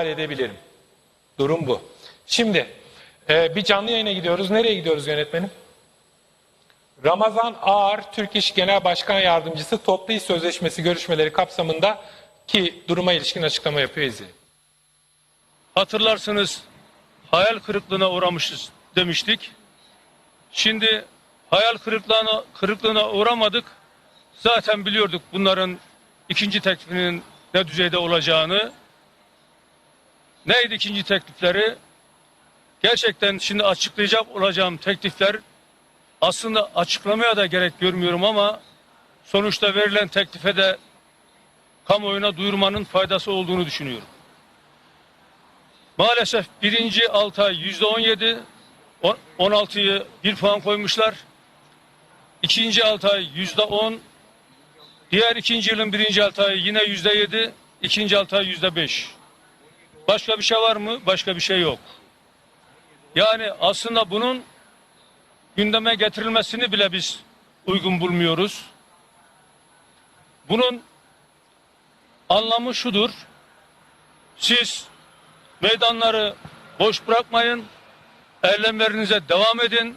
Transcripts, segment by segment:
edebilirim. Durum bu. Şimdi e, bir canlı yayına gidiyoruz. Nereye gidiyoruz yönetmenim? Ramazan Ağar, Türk İş Genel Başkan Yardımcısı toplu iş sözleşmesi görüşmeleri kapsamında ki duruma ilişkin açıklama yapıyor izleyelim. Hatırlarsınız hayal kırıklığına uğramışız demiştik. Şimdi hayal kırıklığına, kırıklığına uğramadık. Zaten biliyorduk bunların ikinci teklifinin ne düzeyde olacağını. Neydi ikinci teklifleri? Gerçekten şimdi açıklayacak olacağım teklifler aslında açıklamaya da gerek görmüyorum ama sonuçta verilen teklife de kamuoyuna duyurmanın faydası olduğunu düşünüyorum. Maalesef birinci 6 ay yüzde 17, 16'yı bir puan koymuşlar. İkinci 6 ay yüzde 10, diğer ikinci yılın birinci 6 ayı yine yüzde 7, ikinci 6 ay yüzde 5. Başka bir şey var mı? Başka bir şey yok. Yani aslında bunun gündeme getirilmesini bile biz uygun bulmuyoruz. Bunun anlamı şudur. Siz meydanları boş bırakmayın. Eylemlerinize devam edin.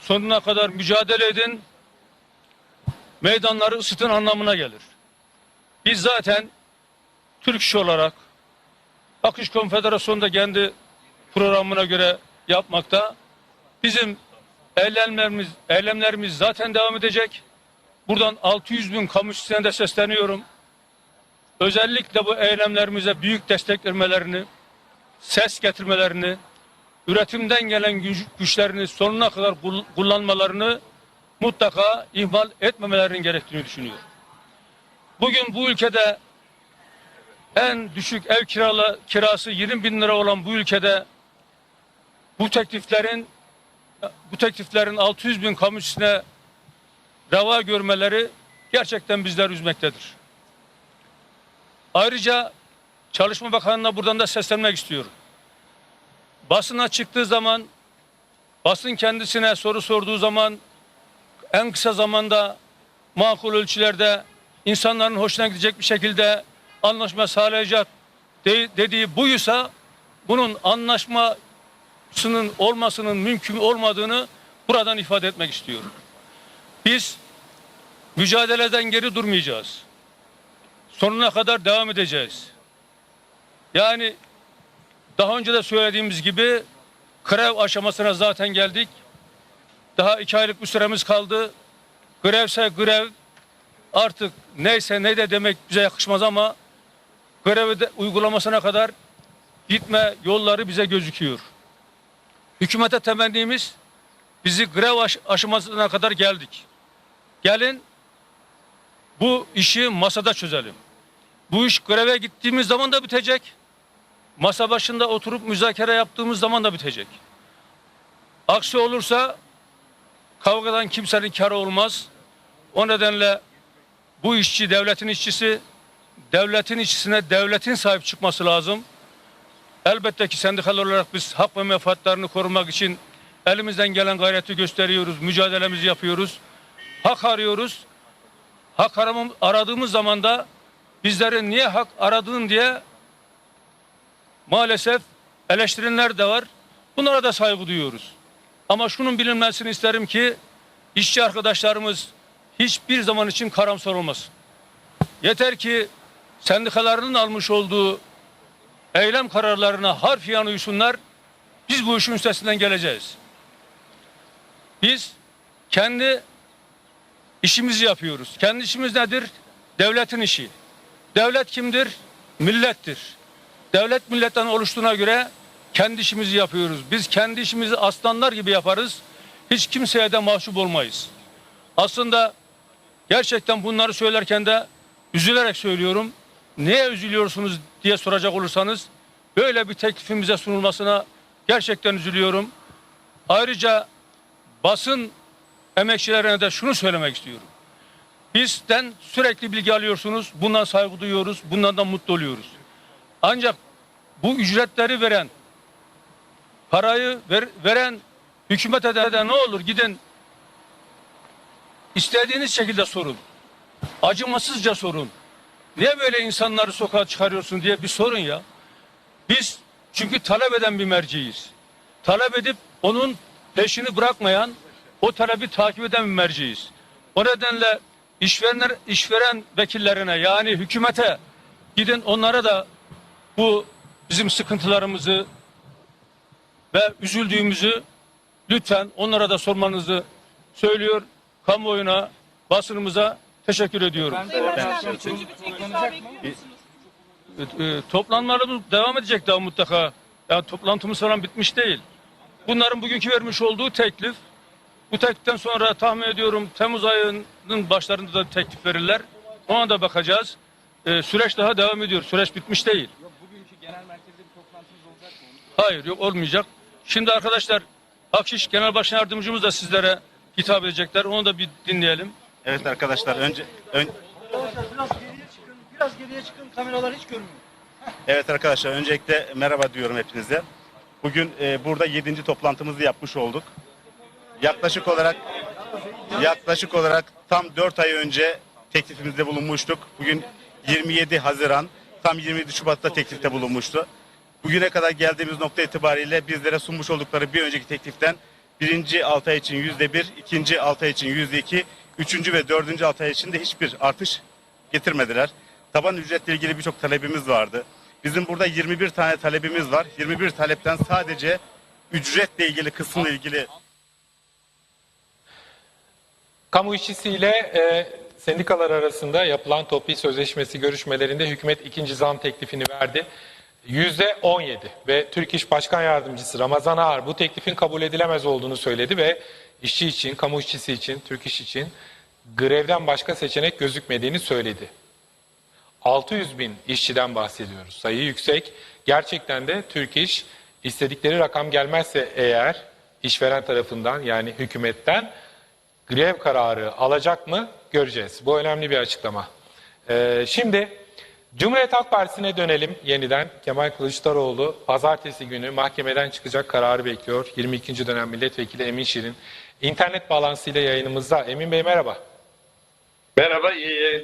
Sonuna kadar mücadele edin. Meydanları ısıtın anlamına gelir. Biz zaten Türk İş olarak Akış Konfederasyonu da kendi programına göre yapmakta. Bizim eylemlerimiz, eylemlerimiz zaten devam edecek. Buradan 600 bin kamu işçisine de sesleniyorum. Özellikle bu eylemlerimize büyük destek vermelerini, ses getirmelerini, üretimden gelen güç, güçlerini sonuna kadar kul- kullanmalarını mutlaka ihmal etmemelerinin gerektiğini düşünüyorum. Bugün bu ülkede en düşük ev kiralı, kirası 20 bin lira olan bu ülkede bu tekliflerin bu tekliflerin 600 bin kamu işçisine reva görmeleri gerçekten bizler üzmektedir. Ayrıca Çalışma Bakanı'na buradan da seslenmek istiyorum. Basına çıktığı zaman, basın kendisine soru sorduğu zaman en kısa zamanda makul ölçülerde insanların hoşuna gidecek bir şekilde anlaşma sağlayacak de- dediği buysa bunun anlaşmasının olmasının mümkün olmadığını buradan ifade etmek istiyorum. Biz mücadeleden geri durmayacağız. Sonuna kadar devam edeceğiz. Yani daha önce de söylediğimiz gibi grev aşamasına zaten geldik. Daha iki aylık bir süremiz kaldı. Grevse grev artık neyse ne de demek bize yakışmaz ama grevi de uygulamasına kadar gitme yolları bize gözüküyor. Hükümete temennimiz bizi grev aş- aşamasına kadar geldik. Gelin bu işi masada çözelim. Bu iş greve gittiğimiz zaman da bitecek. Masa başında oturup müzakere yaptığımız zaman da bitecek. Aksi olursa kavgadan kimsenin karı olmaz. O nedenle bu işçi devletin işçisi, devletin işçisine devletin sahip çıkması lazım. Elbette ki sendikal olarak biz hak ve menfaatlerini korumak için elimizden gelen gayreti gösteriyoruz, mücadelemizi yapıyoruz. Hak arıyoruz. Hak aramam, aradığımız zaman da bizlerin niye hak aradığın diye maalesef eleştirenler de var. Bunlara da saygı duyuyoruz. Ama şunun bilinmesini isterim ki işçi arkadaşlarımız hiçbir zaman için karamsar olmasın. Yeter ki sendikalarının almış olduğu eylem kararlarına harfiyen uysunlar. Biz bu işin üstesinden geleceğiz. Biz kendi işimizi yapıyoruz. Kendi işimiz nedir? Devletin işi. Devlet kimdir? Millettir. Devlet milletten oluştuğuna göre kendi işimizi yapıyoruz. Biz kendi işimizi aslanlar gibi yaparız. Hiç kimseye de mahcup olmayız. Aslında gerçekten bunları söylerken de üzülerek söylüyorum. Neye üzülüyorsunuz diye soracak olursanız böyle bir teklifin bize sunulmasına gerçekten üzülüyorum. Ayrıca basın emekçilerine de şunu söylemek istiyorum. Bizden sürekli bilgi alıyorsunuz. Bundan saygı duyuyoruz. Bundan da mutlu oluyoruz. Ancak bu ücretleri veren, parayı ver- veren hükümete de ne olur gidin istediğiniz şekilde sorun. Acımasızca sorun. Niye böyle insanları sokağa çıkarıyorsun diye bir sorun ya. Biz çünkü talep eden bir merciyiz. Talep edip onun peşini bırakmayan, o talebi takip eden bir merciyiz. O nedenle işverenler, işveren vekillerine yani hükümete gidin onlara da bu bizim sıkıntılarımızı ve üzüldüğümüzü lütfen onlara da sormanızı söylüyor. Kamuoyuna, basınımıza teşekkür ediyorum. Sayın Başkan, üçüncü bir teklif daha bekliyor musunuz? E, toplanmalarımız devam edecek daha mutlaka. Yani toplantımız falan bitmiş değil. Bunların bugünkü vermiş olduğu teklif, bu tekliften sonra tahmin ediyorum Temmuz ayının başlarında da teklif verirler. Ona da bakacağız. E, süreç daha devam ediyor. Süreç bitmiş değil. Bugünkü genel merkezde bir toplantınız olacak mı? Hayır yok olmayacak. Şimdi arkadaşlar Akşiş Genel Başkan Yardımcımız da sizlere hitap edecekler. Onu da bir dinleyelim. Evet arkadaşlar önce ön- Biraz geriye çıkın, biraz geriye çıkın. Kameralar hiç görmüyor. evet arkadaşlar öncelikle merhaba diyorum hepinize. Bugün e, burada 7. toplantımızı yapmış olduk. Yaklaşık olarak yaklaşık olarak tam 4 ay önce teklifimizde bulunmuştuk. Bugün 27 Haziran tam 27 Şubat'ta teklifte bulunmuştu. Bugüne kadar geldiğimiz nokta itibariyle bizlere sunmuş oldukları bir önceki tekliften birinci 6 ay için yüzde bir, ikinci 6 ay için yüzde iki, üçüncü ve dördüncü 6 ay için de hiçbir artış getirmediler. Taban ücretle ilgili birçok talebimiz vardı. Bizim burada 21 tane talebimiz var. 21 talepten sadece ücretle ilgili kısımla ilgili Kamu işçisiyle e, sendikalar arasında yapılan toplu sözleşmesi görüşmelerinde hükümet ikinci zam teklifini verdi. Yüzde 17 ve Türk İş Başkan Yardımcısı Ramazan Ağar bu teklifin kabul edilemez olduğunu söyledi ve işçi için, kamu işçisi için, Türk İş için grevden başka seçenek gözükmediğini söyledi. 600 bin işçiden bahsediyoruz. Sayı yüksek. Gerçekten de Türk İş istedikleri rakam gelmezse eğer işveren tarafından yani hükümetten grev kararı alacak mı göreceğiz. Bu önemli bir açıklama. Ee, şimdi Cumhuriyet Halk Partisi'ne dönelim yeniden. Kemal Kılıçdaroğlu pazartesi günü mahkemeden çıkacak kararı bekliyor. 22. dönem milletvekili Emin Şirin. İnternet bağlantısıyla yayınımızda. Emin Bey merhaba. Merhaba, iyi